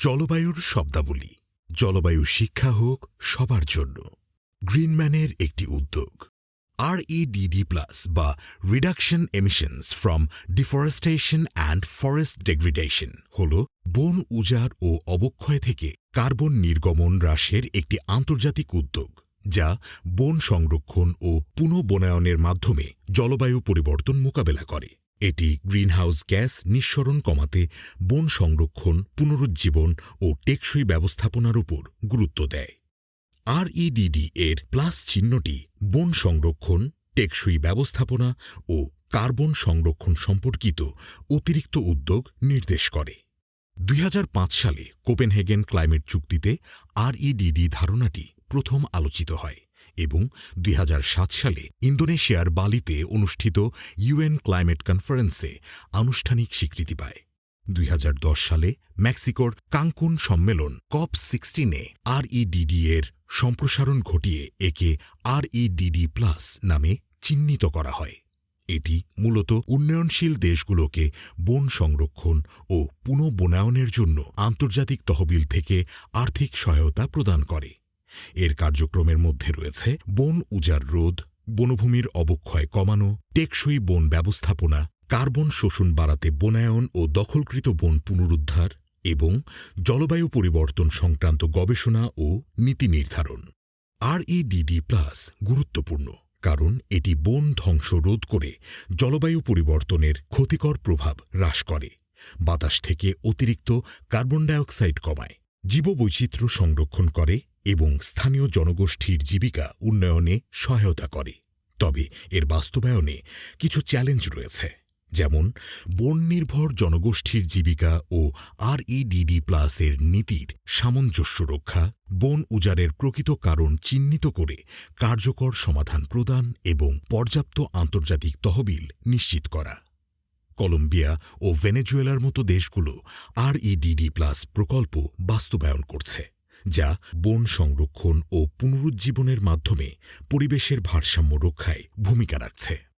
জলবায়ুর শব্দাবলী। জলবায়ু শিক্ষা হোক সবার জন্য। গ্রিনম্যানের একটি উদ্যোগ। আরইডিডি প্লাস বা reduction emissions from deforestation and forest degradation হল বন উজাড় ও অবক্ষয় থেকে কার্বন নির্গমন হ্রাসের একটি আন্তর্জাতিক উদ্যোগ, যা বন সংরক্ষণ ও পুনঃবনায়নের মাধ্যমে জলবায়ু পরিবর্তন মোকাবেলা করে। এটি গ্রিনহাউস গ্যাস নিঃসরণ কমাতে বন সংরক্ষণ, পুনরুজ্জীবন ও টেকসই ব্যবস্থাপনার উপর গুরুত্ব দেয়। আরইডিডি এর প্লাস চিহ্নটি বন সংরক্ষণ, টেকসই ব্যবস্থাপনা ও কার্বন সংরক্ষণ সম্পর্কিত অতিরিক্ত উদ্যোগ নির্দেশ করে। দুই হাজার পাঁচ সালে কোপেনহেগেন ক্লাইমেট চুক্তিতে আরইডিডি ধারণাটি প্রথম আলোচিত হয়। এবং দুই হাজার সাত সালে ইন্দোনেশিয়ার বালিতে অনুষ্ঠিত ইউএন ক্লাইমেট কনফারেন্সে আনুষ্ঠানিক স্বীকৃতি পায়। দুই হাজার দশ সালে মেক্সিকোর কাঙ্কুন সম্মেলন কপ সিক্সটিনে আরইডিডি এর সম্প্রসারণ ঘটিয়ে একে আরইডিডি প্লাস নামে চিহ্নিত করা হয়। এটি মূলত উন্নয়নশীল দেশগুলোকে বন সংরক্ষণ ও পুনঃবনায়নের জন্য আন্তর্জাতিক তহবিল থেকে আর্থিক সহায়তা প্রদান করে। এর কার্যক্রমের মধ্যে রয়েছে বন উজাড় রোধ, বনভূমির অবক্ষয় কমানো, টেকসই বন ব্যবস্থাপনা, কার্বন শোষণ বাড়াতে বনায়ন ও দখলকৃত বন পুনরুদ্ধার এবং জলবায়ু পরিবর্তন সংক্রান্ত গবেষণা ও নীতি নির্ধারণ। আরইডিডি প্লাস গুরুত্বপূর্ণ, কারণ এটি বন ধ্বংস রোধ করে জলবায়ু পরিবর্তনের ক্ষতিকর প্রভাব হ্রাস করে, বাতাস থেকে অতিরিক্ত কার্বন ডাইঅক্সাইড কমায়, জীববৈচিত্র্য সংরক্ষণ করে এবং স্থানীয় জনগোষ্ঠীর জীবিকা উন্নয়নে সহায়তা করে। তবে এর বাস্তবায়নে কিছু চ্যালেঞ্জ রয়েছে, যেমন বন নির্ভর জনগোষ্ঠীর জীবিকা ও আরইডিডি প্লাসের নীতির সামঞ্জস্য রক্ষা, বন উজাড়ের প্রকৃত কারণ চিহ্নিত করে কার্যকর সমাধান প্রদান এবং পর্যাপ্ত আন্তর্জাতিক তহবিল নিশ্চিত করা। কলম্বিয়া ও ভেনেজুয়েলার মতো দেশগুলো আরইডিডি প্লাস প্রকল্প বাস্তবায়ন করছে। যা বন সংরক্ষণ ও পুনরুজ্জীবনের মাধ্যমে পরিবেশের ভারসাম্য রক্ষায় ভূমিকা রাখছে।